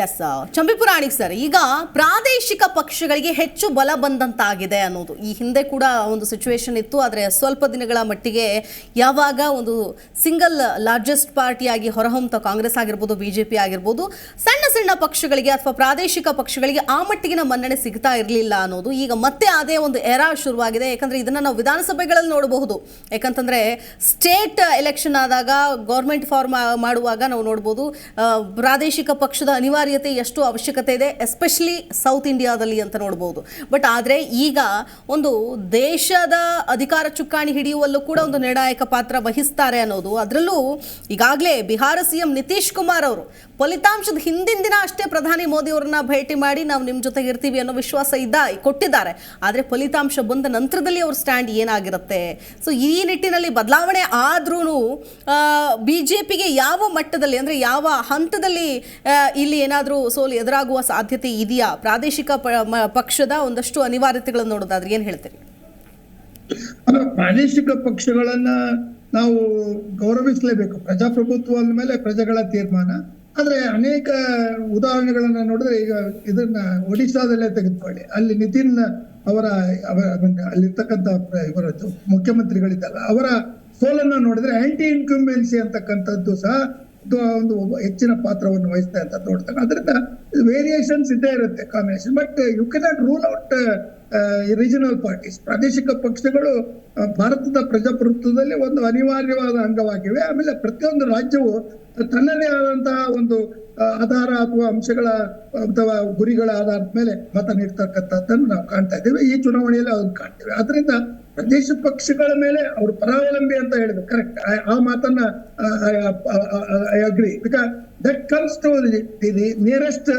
S ಚಂಬಿಪುರಾಣಿಕ್ sir ಈಗ ಪ್ರಾದೇಶಿಕ ಪಕ್ಷಗಳಿಗೆ ಹೆಚ್ಚು ಬಲ ಬಂದಂತಾಗಿದೆ ಅನ್ನೋದು. ಈ ಹಿಂದೆ ಕೂಡ ಒಂದು ಸಿಚುವೇಶನ್ ಇತ್ತು, ಆದರೆ ಸ್ವಲ್ಪ ದಿನಗಳ ಮಟ್ಟಿಗೆ ಯಾವಾಗ ಒಂದು ಸಿಂಗಲ್ ಲಾರ್ಜೆಸ್ಟ್ ಪಾರ್ಟಿಯಾಗಿ ಹೊರಹೊಮ್ಮತ ಕಾಂಗ್ರೆಸ್ ಆಗಿರ್ಬೋದು ಬಿಜೆಪಿ ಆಗಿರ್ಬೋದು, ಸಣ್ಣ ಸಣ್ಣ ಪಕ್ಷಗಳಿಗೆ ಅಥವಾ ಪ್ರಾದೇಶಿಕ ಪಕ್ಷಗಳಿಗೆ ಆ ಮಟ್ಟಿಗಿನ ಮನ್ನಣೆ ಸಿಗ್ತಾ ಇರಲಿಲ್ಲ ಅನ್ನೋದು. ಈಗ ಮತ್ತೆ ಅದೇ ಒಂದು ಎರಾ ಶುರುವಾಗಿದೆ. ಯಾಕಂದರೆ ಇದನ್ನು ನಾವು ವಿಧಾನಸಭೆಗಳಲ್ಲಿ ನೋಡಬಹುದು. ಯಾಕಂತಂದರೆ ಸ್ಟೇಟ್ ಎಲೆಕ್ಷನ್ ಆದಾಗ ಗೌರ್ಮೆಂಟ್ ಫಾರ್ಮ್ ಮಾಡುವಾಗ ನಾವು ನೋಡ್ಬೋದು ಪ್ರಾದೇಶಿಕ ಪಕ್ಷದ ಅನಿವಾರ್ಯತೆ ಎಷ್ಟು ಅವಶ್ಯಕತೆ ಇದೆ ಎಸ್ಪೆಷಲಿ ಸೌತ್ ಇಂಡಿಯಾದಲ್ಲಿ ಅಂತ ನೋಡ್ಬೋದು. ಬಟ್ ಆದರೆ ಈಗ ಒಂದು ದೇಶದ ಅಧಿಕಾರ ಚುಕ್ಕಾಣಿ ಹಿಡಿಯುವಲ್ಲೂ ಕೂಡ ಒಂದು ನಿರ್ಣಾಯಕ ಪಾತ್ರ ವಹಿಸ್ತಾರೆ ಅನ್ನೋದು. ಅದರಲ್ಲೂ ಈಗಾಗಲೇ ಬಿಹಾರ ಸಿಎಂ ನಿತೀಶ್ ಕುಮಾರ್ ಅವರು ಫಲಿತಾಂಶದ ಹಿಂದಿನ ದಿನ ಅಷ್ಟೇ ಪ್ರಧಾನಿ ಮೋದಿ ಅವರನ್ನ ಭೇಟಿ ಮಾಡಿ ನಾವು ನಿಮ್ಮ ಜೊತೆಗೆ ಇರ್ತೀವಿ ಅನ್ನೋ ವಿಶ್ವಾಸ ಇದ್ದ, ಕೊಟ್ಟಿದ್ದಾರೆ. ಆದರೆ ಫಲಿತಾಂಶ ಬಂದ ನಂತರದಲ್ಲಿ ಅವ್ರ ಸ್ಟ್ಯಾಂಡ್ ಏನಾಗಿರುತ್ತೆ? ಸೊ ಈ ನಿಟ್ಟಿನಲ್ಲಿ ಬದಲಾವಣೆ ಆದ್ರೂ ಬಿ ಜೆ ಪಿಗೆ ಯಾವ ಮಟ್ಟದಲ್ಲಿ, ಅಂದರೆ ಯಾವ ಹಂತದಲ್ಲಿ ಇಲ್ಲಿ ಏನಾದರೂ ಸೋಲು ಎದುರಾಗುವ ಸಾಧ್ಯತೆ ಇದೆಯಾ? ಪ್ರಾದೇಶಿಕ ಪಕ್ಷದ ಒಂದಷ್ಟು ಅನಿವಾರ್ಯತೆಗಳನ್ನು ನೋಡೋದಾದ್ರೆ ಏನು ಹೇಳ್ತೀರಿ? ಅಲ್ಲ, ಪ್ರಾದೇಶಿಕ ಪಕ್ಷಗಳನ್ನ ನಾವು ಗೌರವಿಸಲೇಬೇಕು. ಪ್ರಜಾಪ್ರಭುತ್ವ ಅಂದ್ಮೇಲೆ ಪ್ರಜೆಗಳ ತೀರ್ಮಾನ. ಆದ್ರೆ ಅನೇಕ ಉದಾಹರಣೆಗಳನ್ನ ನೋಡಿದ್ರೆ ಈಗ ಇದನ್ನ ಒಡಿಶಾದಲ್ಲೇ ತೆಗೆದುಕೊಳ್ಳಿ. ಅಲ್ಲಿ ನಿತಿನ್ ಅವರ ಅವರ, ಅಲ್ಲಿರ್ತಕ್ಕಂಥ ಇವರ ಮುಖ್ಯಮಂತ್ರಿಗಳಿದ್ದಲ್ಲ, ಅವರ ಸೋಲನ್ನ ನೋಡಿದ್ರೆ ಆಂಟಿ ಇನ್ಕಂಬೆನ್ಸಿ ಅಂತಕ್ಕಂಥದ್ದು ಸಹ ಒಂದು ಹೆಚ್ಚಿನ ಪಾತ್ರವನ್ನು ವಹಿಸ್ತಾ ಅಂತ ನೋಡ್ತಾರೆ ಅದರಿಂದ ವೇರಿಯೇಷನ್ಸ್ ಇದ್ದೇ ಇರುತ್ತೆ combination but you cannot rule out regional parties ಪ್ರಾದೇಶಿಕ ಪಕ್ಷಗಳು ಆ, ಭಾರತದ ಪ್ರಜಾಪ್ರಭುತ್ವದಲ್ಲಿ ಒಂದು ಅನಿವಾರ್ಯವಾದ ಅಂಗವಾಗಿವೆ. ಆಮೇಲೆ ಪ್ರತಿಯೊಂದು ರಾಜ್ಯವು ತನ್ನದೇ ಆದಂತಹ ಒಂದು ಆಧಾರ ಅಥವಾ ಅಂಶಗಳ ಅಥವಾ ಗುರಿಗಳ ಆಧಾರದ ಮೇಲೆ ಮತ ನೀಡ್ತಕ್ಕಂಥದ್ದನ್ನು ನಾವು ಕಾಣ್ತಾ ಇದ್ದೇವೆ. ಈ ಚುನಾವಣೆಯಲ್ಲಿ ಅದನ್ನು ಕಾಣ್ತೇವೆ. ಅದರಿಂದ ಪ್ರದೇಶ ಪಕ್ಷಗಳ ಮೇಲೆ ಅವರು ಪರಾವಲಂಬಿ ಅಂತ ಹೇಳಿದ್ರು. ಕರೆಕ್ಟ್ ಆ ಮಾತನ್ನ I agree because that comes to the nearest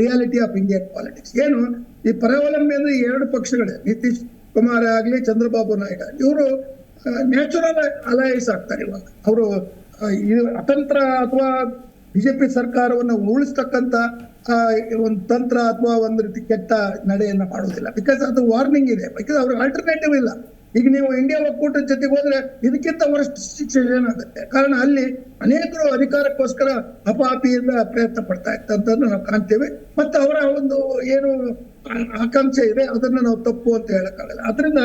reality of Indian politics ಏನು? ಈ ಪರಾವಲಂಬಿ ಅಂದ್ರೆ ಎರಡು ಪಕ್ಷಗಳೇ. ನಿತೀಶ್ ಕುಮಾರ್ ಆಗ್ಲಿ ಚಂದ್ರಬಾಬು ನಾಯ್ಡು ಇವರು ನ್ಯಾಚುರಲ್ ಅಲಯನ್ಸ್ ಆಗ್ತಾರೆ ಇವಾಗ. ಅವರು ಅತಂತ್ರ ಅಥವಾ ಬಿಜೆಪಿ ಸರ್ಕಾರವನ್ನು ಉರುಳಿಸ್ತಕ್ಕಂತ ಒಂದು ತಂತ್ರ ಅಥವಾ ಒಂದು ರೀತಿ ಕೆಟ್ಟ ನಡೆಯನ್ನು ಮಾಡುವುದಿಲ್ಲ. ಬಿಕಾಸ್ ಅದು ವಾರ್ನಿಂಗ್ ಇದೆ. ಬಿಕಾಸ್ ಅವ್ರಿಗೆ ಆಲ್ಟರ್ನೇಟಿವ್ ಇಲ್ಲ. ಈಗ ನೀವು ಇಂಡಿಯಾ ಒಕ್ಕೂಟದ ಜೊತೆಗೆ ಹೋದ್ರೆ ಇದಕ್ಕಿಂತ ವರಷ್ಟು ಶಿಕ್ಷೆ ಏನಾಗುತ್ತೆ? ಕಾರಣ ಅಲ್ಲಿ ಅನೇಕರು ಅಧಿಕಾರಕ್ಕೋಸ್ಕರ ಅಪಾಪಿಯಿಂದ ಪ್ರಯತ್ನ ಪಡ್ತಾ ಇತ್ತಂತಂದು ನಾವು ಕಾಣ್ತೇವೆ. ಮತ್ತೆ ಅವರ ಒಂದು ಏನು ಆಕಾಂಕ್ಷೆ ಇದೆ, ಅದನ್ನ ನಾವು ತಪ್ಪು ಅಂತ ಹೇಳಕ್ಕಾಗಲ್ಲ. ಅದರಿಂದ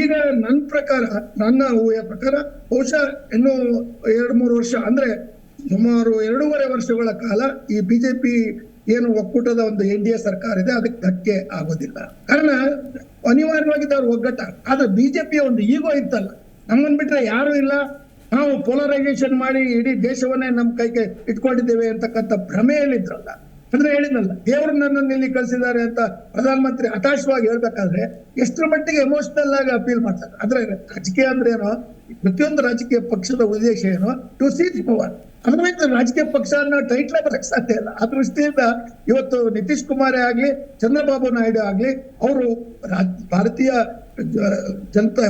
ಈಗ ನನ್ನ ಪ್ರಕಾರ, ನನ್ನ ಊಹೆಯ ಪ್ರಕಾರ ಬಹುಶಃ ಇನ್ನು ಎರಡು ಮೂರು ವರ್ಷ ಅಂದ್ರೆ ಸುಮಾರು ಎರಡೂವರೆ ವರ್ಷಗಳ ಕಾಲ ಈ ಬಿಜೆಪಿ ಏನು ಒಕ್ಕೂಟದ ಒಂದು ಎನ್ ಡಿ ಎ ಸರ್ಕಾರ ಇದೆ, ಅದಕ್ಕೆ ಧಕ್ಕೆ ಆಗೋದಿಲ್ಲ. ಕಾರಣ, ಅನಿವಾರ್ಯವಾಗಿ ಅವ್ರ ಒಗ್ಗಟ್ಟ. ಆದ್ರೆ ಬಿಜೆಪಿಯ ಒಂದು ಈಗೋ ಇತ್ತಲ್ಲ. ನಮ್ಮನ್ ಬಿಟ್ರೆ ಯಾರು ಇಲ್ಲ. ನಾವು ಪೋಲರೈಸೇಷನ್ ಮಾಡಿ ಇಡೀ ದೇಶವನ್ನೇ ನಮ್ಮ ಕೈಗೆ ಇಟ್ಕೊಂಡಿದ್ದೇವೆ ಅಂತಕ್ಕಂಥ ಭ್ರಮೆಯಲ್ಲಿದ್ರಲ್ಲ. ಅಂದ್ರೆ ಹೇಳಿದ್ನಲ್ಲ, ದೇವರು ನನ್ನನ್ನು ಇಲ್ಲಿ ಕಳಿಸಿದ್ದಾರೆ ಅಂತ ಪ್ರಧಾನಮಂತ್ರಿ ಹತಾಶವಾಗಿ ಹೇಳ್ಬೇಕಾದ್ರೆ ಎಷ್ಟರ ಮಟ್ಟಿಗೆ ಎಮೋಷನಲ್ ಆಗಿ ಅಪೀಲ್ ಮಾಡ್ತಾರೆ. ಆದ್ರೆ ರಾಜಕೀಯ ಅಂದ್ರೆ ಏನೋ, ಪ್ರತಿಯೊಂದು ರಾಜಕೀಯ ಪಕ್ಷದ ಉದ್ದೇಶ ಏನೋ? ಟು ಸೀಟ್ ಪವರ್ ಅದ್ರ ರಾಜಕೀಯ ಅನ್ನೋ ಟೈಟ್ಲ ಬರಕ್ ಸಾಧ್ಯ ಇಲ್ಲ. ಆ ದೃಷ್ಟಿಯಿಂದ ಇವತ್ತು ನಿತೀಶ್ ಕುಮಾರೇ ಆಗ್ಲಿ, ಚಂದ್ರಬಾಬು ನಾಯ್ಡು ಆಗ್ಲಿ, ಅವರು ಭಾರತೀಯ ಜನತಾ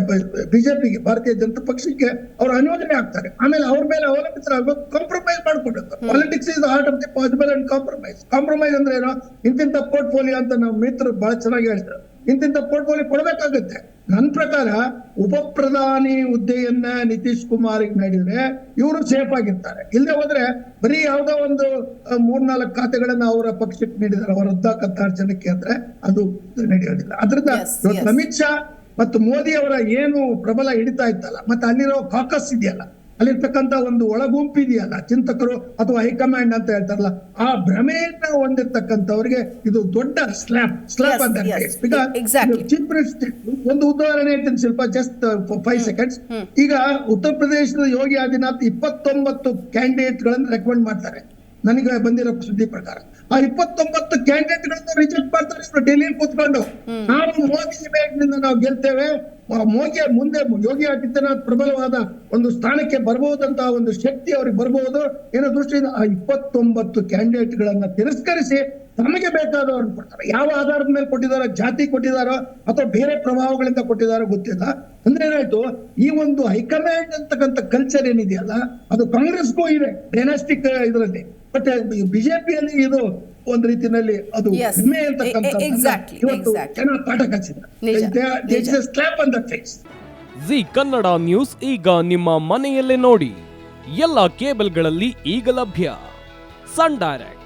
ಬಿಜೆಪಿಗೆ ಭಾರತೀಯ ಜನತಾ ಪಕ್ಷಕ್ಕೆ ಅವರು ಅನುಮೋದನೆ ಆಗ್ತಾರೆ. ಆಮೇಲೆ ಅವ್ರ ಮೇಲೆ ಅವಲಂಬಿತರಾಗಬೇಕು ಕಾಂಪ್ರಮೈಸ್ ಮಾಡ್ಕೊಂಡಿರ್ತಾರೆ politics is art of the possible and compromise compromise ಅಂದ್ರೆ ಏನೋ? ಇಂತಿಂತ ಪೋರ್ಟ್ಫೋಲಿಯೋ ಅಂತ ನಾವು ಮಿತ್ರರು ಬಹಳ ಚೆನ್ನಾಗಿ ಹೇಳ್ತಾರೆ. ಇಂತಿಂತ ಪೋರ್ಟ್ಫೋಲಿಯೋ ಕೊಡಬೇಕಾಗುತ್ತೆ. ನನ್ನ ಪ್ರಕಾರ ಉಪ ಪ್ರಧಾನಿ ಹುದ್ದೆಯನ್ನ ನಿತೀಶ್ ಕುಮಾರ್ ನೀಡಿದ್ರೆ ಇವರು ಸೇಫ್ ಆಗಿರ್ತಾರೆ. ಇಲ್ಲದೆ ಹೋದ್ರೆ ಬರೀ ಯಾವ್ದೋ ಒಂದು ಮೂರ್ನಾಲ್ಕು ಖಾತೆಗಳನ್ನ ಅವರ ಪಕ್ಷಕ್ಕೆ ನೀಡಿದ್ದಾರೆ. ಅವರ ವೃದ್ಧಾಕಂತ ಜನಕ್ಕೆ ಅಂದ್ರೆ ಅದು ನಡೆಯೋದಿಲ್ಲ. ಅದರಿಂದ ಅಮಿತ್ ಶಾ ಮತ್ತು ಮೋದಿ ಅವರ ಏನು ಪ್ರಬಲ ಹಿಡಿತಾ ಇತ್ತಲ್ಲ ಮತ್ತೆ ಅಲ್ಲಿರೋ ಕಾಕಸ್ ಇದೆಯಲ್ಲ ಅಲ್ಲಿರ್ತಕ್ಕಂಥ ಒಂದು ಒಳಗುಂಪು ಇದೆಯಲ್ಲ ಚಿಂತಕರು ಅಥವಾ ಹೈಕಮಾಂಡ್ ಅಂತ ಹೇಳ್ತಾರಲ್ಲ ಆ ಭ್ರಮೆಯನ್ನ ಹೊಂದಿರ್ತಕ್ಕಂಥವ್ರಿಗೆ ಇದು ದೊಡ್ಡ ಸ್ಲ್ಯಾಪ್ ಸ್ಲ್ಯಾಪ್ ಅಂತ. Exactly. ಚೀಫ್ ಮಿನಿಸ್ಟರ್ ಒಂದು ಉದಾಹರಣೆ ಹೇಳ್ತೀನಿ ಶಿಲ್ಪ ಜಸ್ಟ್ ಫೈವ್ ಸೆಕೆಂಡ್ಸ್ ಈಗ ಉತ್ತರ ಪ್ರದೇಶದ ಯೋಗಿ ಆದಿನಾಥ್ ಇಪ್ಪತ್ತೊಂಬತ್ತು ಕ್ಯಾಂಡಿಡೇಟ್ ಗಳನ್ನ ರೆಕಮೆಂಡ್ ಮಾಡ್ತಾರೆ ನನಗೆ ಬಂದಿರೋ ಸುದ್ದಿ ಪ್ರಕಾರ ಆ ಇಪ್ಪತ್ತೊಂಬತ್ತು ಕ್ಯಾಂಡಿಡೇಟ್ಗಳನ್ನು ರಿಜೆಕ್ಟ್ ಮಾಡ್ತಾರೆ ಇವರು ಡೆಲ್ಲಿಯಲ್ಲಿ ಕೂತ್ಕೊಂಡು. ನಾವು ಮೋದಿ ಇಮೇಜ್ನಿಂದ ನಾವು ಗೆಲ್ತೇವೆ ಮೋದಿ ಮುಂದೆ ಯೋಗಿ ಆದಿತ್ಯನಾಥ್ ಪ್ರಬಲವಾದ ಒಂದು ಸ್ಥಾನಕ್ಕೆ ಬರಬಹುದಂತ ಒಂದು ಶಕ್ತಿ ಅವ್ರಿಗೆ ಬರಬಹುದು ಏನೋ ದೃಷ್ಟಿಯಿಂದ ಆ ಇಪ್ಪತ್ತೊಂಬತ್ತು ಕ್ಯಾಂಡಿಡೇಟ್ ಗಳನ್ನ ತಿರಸ್ಕರಿಸಿ ತಮಗೆ ಬೇಕಾದವ್ರನ್ನ ಕೊಡ್ತಾರೆ. ಯಾವ ಆಧಾರದ ಮೇಲೆ ಕೊಟ್ಟಿದಾರೋ ಜಾತಿ ಕೊಟ್ಟಿದಾರೋ ಅಥವಾ ಬೇರೆ ಪ್ರಭಾವಗಳಿಂದ ಕೊಟ್ಟಿದಾರೋ ಗೊತ್ತಿಲ್ಲ. ಅಂದ್ರೆ ಏನಾಯ್ತು? ಈ ಒಂದು ಹೈಕಮಾಂಡ್ ಅಂತಕ್ಕಂಥ ಕಲ್ಚರ್ ಏನಿದೆಯಲ್ಲ ಅದು ಕಾಂಗ್ರೆಸ್ಗೂ ಇದೆ ಡೈನಾಸ್ಟಿಕ್ ಇದರಲ್ಲಿ. ಬಟ್ ಬಿಜೆಪಿಯಲ್ಲಿ ಇದು ಒಂದ್ ರೀತಿಯಲ್ಲಿ ಅದು. ಹೆಮ್ಮೆ ಅಂತಕ್ಕಂಥ ಇವತ್ತು. ಜನ ಪಾಠ ಕಲಿಸಿದ್ದಾರೆ. Slap on the face Zee Kannada news ಈಗ ನಿಮ್ಮ ಮನೆಯಲ್ಲೇ ನೋಡಿ. ಎಲ್ಲ ಕೇಬಲ್ಗಳಲ್ಲಿ ಈಗ ಲಭ್ಯ. ಸನ್ ಡೈರೆಕ್ಟ್